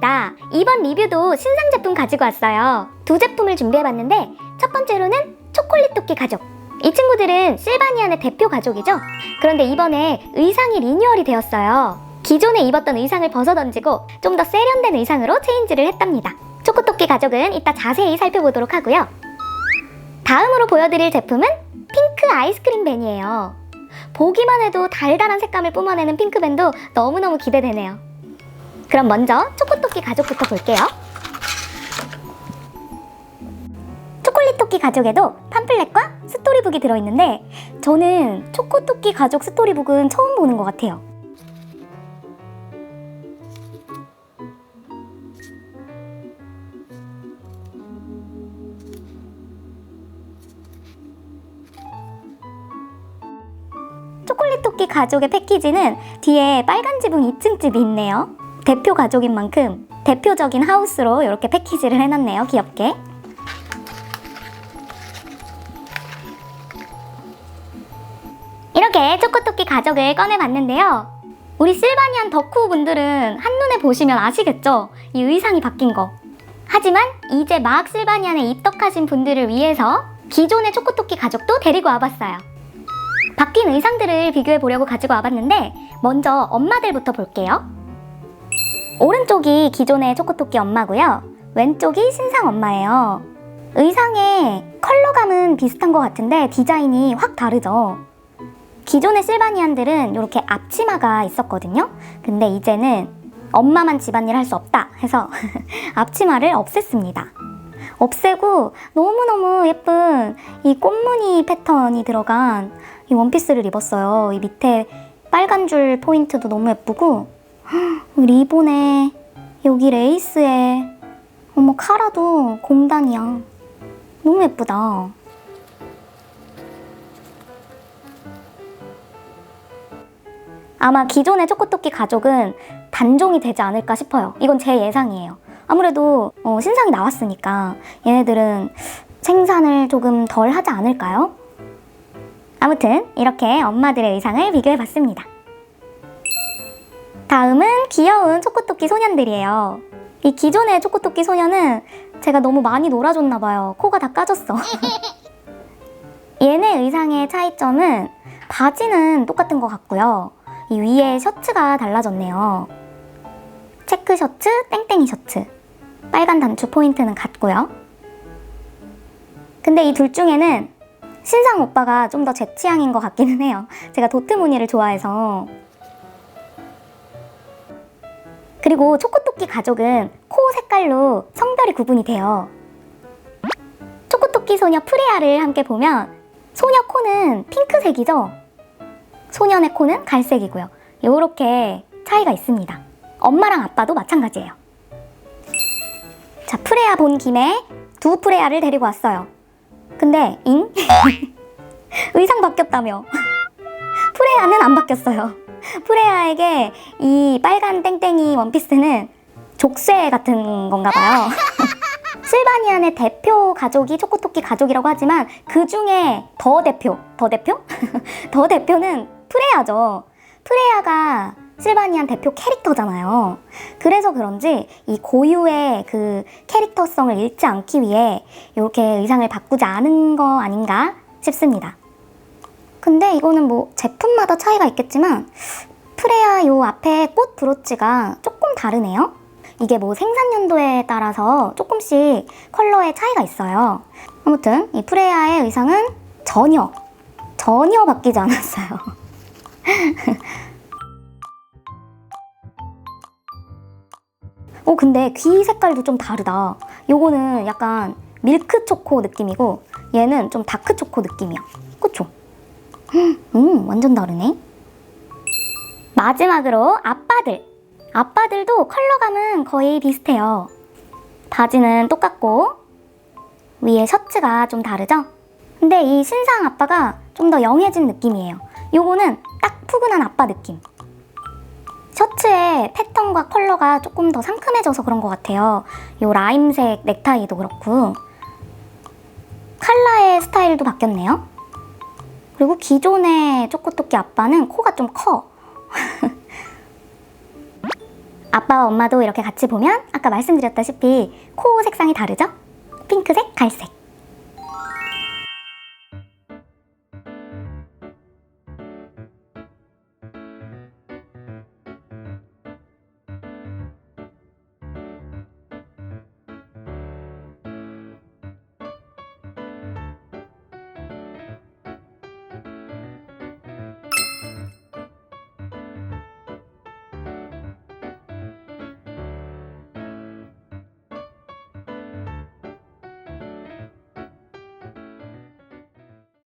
반갑습니다. 이번 리뷰도 신상 제품 가지고 왔어요. 두 제품을 준비해봤는데 첫 번째로는 초콜릿 토끼 가족. 이 친구들은 실바니안의 대표 가족이죠. 그런데 이번에 의상이 리뉴얼이 되었어요. 기존에 입었던 의상을 벗어던지고 좀 더 세련된 의상으로 체인지를 했답니다. 초코토끼 가족은 이따 자세히 살펴보도록 하고요. 다음으로 보여드릴 제품은 핑크 아이스크림 밴이에요. 보기만 해도 달달한 색감을 뿜어내는 핑크밴도 너무너무 기대되네요. 그럼 먼저 초코토끼 가족부터 볼게요. 초콜릿 토끼 가족에도 팜플렛과 스토리북이 들어있는데 저는 초코토끼 가족 스토리북은 처음 보는 것 같아요. 초콜릿 토끼 가족의 패키지는 뒤에 빨간 지붕 2층 집이 있네요. 대표 가족인 만큼 대표적인 하우스로 이렇게 패키지를 해놨네요. 귀엽게. 이렇게 초코토끼 가족을 꺼내봤는데요. 우리 실바니안 덕후 분들은 한눈에 보시면 아시겠죠? 이 의상이 바뀐 거. 하지만 이제 막 실바니안에 입덕하신 분들을 위해서 기존의 초코토끼 가족도 데리고 와봤어요. 바뀐 의상들을 비교해 보려고 가지고 와봤는데 먼저 엄마들부터 볼게요. 오른쪽이 기존의 초코토끼 엄마고요. 왼쪽이 신상 엄마예요. 의상의 컬러감은 비슷한 것 같은데 디자인이 확 다르죠. 기존의 실바니안들은 이렇게 앞치마가 있었거든요. 근데 이제는 엄마만 집안일 할 수 없다 해서 앞치마를 없앴습니다. 없애고 너무너무 예쁜 이 꽃무늬 패턴이 들어간 이 원피스를 입었어요. 이 밑에 빨간 줄 포인트도 너무 예쁘고 리본에 여기 레이스에 어머 카라도 공단이야. 너무 예쁘다. 아마 기존의 초코토끼 가족은 단종이 되지 않을까 싶어요. 이건 제 예상이에요. 아무래도 어, 신상이 나왔으니까 얘네들은 생산을 조금 덜 하지 않을까요? 아무튼 이렇게 엄마들의 의상을 비교해봤습니다. 다음은 귀여운 초코토끼 소년들이에요. 이 기존의 초코토끼 소년은 제가 너무 많이 놀아줬나 봐요. 코가 다 까졌어. 얘네 의상의 차이점은 바지는 똑같은 것 같고요. 이 위에 셔츠가 달라졌네요. 체크 셔츠, 땡땡이 셔츠. 빨간 단추 포인트는 같고요. 근데 이 둘 중에는 신상 오빠가 좀 더 제 취향인 것 같기는 해요. 제가 도트 무늬를 좋아해서. 그리고 초코토끼 가족은 코 색깔로 성별이 구분이 돼요. 초코토끼 소녀 프레아를 함께 보면 소녀 코는 핑크색이죠? 소년의 코는 갈색이고요. 이렇게 차이가 있습니다. 엄마랑 아빠도 마찬가지예요. 자, 프레아 본 김에 두 프레아를 데리고 왔어요. 근데 잉? 의상 바뀌었다며. 프레아는 안 바뀌었어요. 프레아에게 이 빨간 땡땡이 원피스는 족쇄 같은 건가 봐요. 실바니안의 대표 가족이 초코토끼 가족이라고 하지만 그 중에 더 대표, 더 대표? 더 대표는 프레아죠. 프레아가 실바니안 대표 캐릭터잖아요. 그래서 그런지 이 고유의 그 캐릭터성을 잃지 않기 위해 이렇게 의상을 바꾸지 않은 거 아닌가 싶습니다. 근데 이거는 뭐 제품마다 차이가 있겠지만 프레아 요 앞에 꽃 브로치가 조금 다르네요. 이게 뭐 생산 연도에 따라서 조금씩 컬러의 차이가 있어요. 아무튼 이 프레아의 의상은 전혀 전혀 바뀌지 않았어요. 어 근데 귀 색깔도 좀 다르다. 요거는 약간 밀크 초코 느낌이고 얘는 좀 다크 초코 느낌이야. 그쵸? 음 완전 다르네. 마지막으로 아빠들. 아빠들도 컬러감은 거의 비슷해요. 바지는 똑같고 위에 셔츠가 좀 다르죠? 근데 이 신상 아빠가 좀 더 영해진 느낌이에요. 요거는 딱 푸근한 아빠 느낌. 셔츠의 패턴과 컬러가 조금 더 상큼해져서 그런 것 같아요. 요 라임색 넥타이도 그렇고 칼라의 스타일도 바뀌었네요. 그리고 기존의 초코토끼 아빠는 코가 좀 커. 아빠와 엄마도 이렇게 같이 보면 아까 말씀드렸다시피 코 색상이 다르죠? 핑크색, 갈색.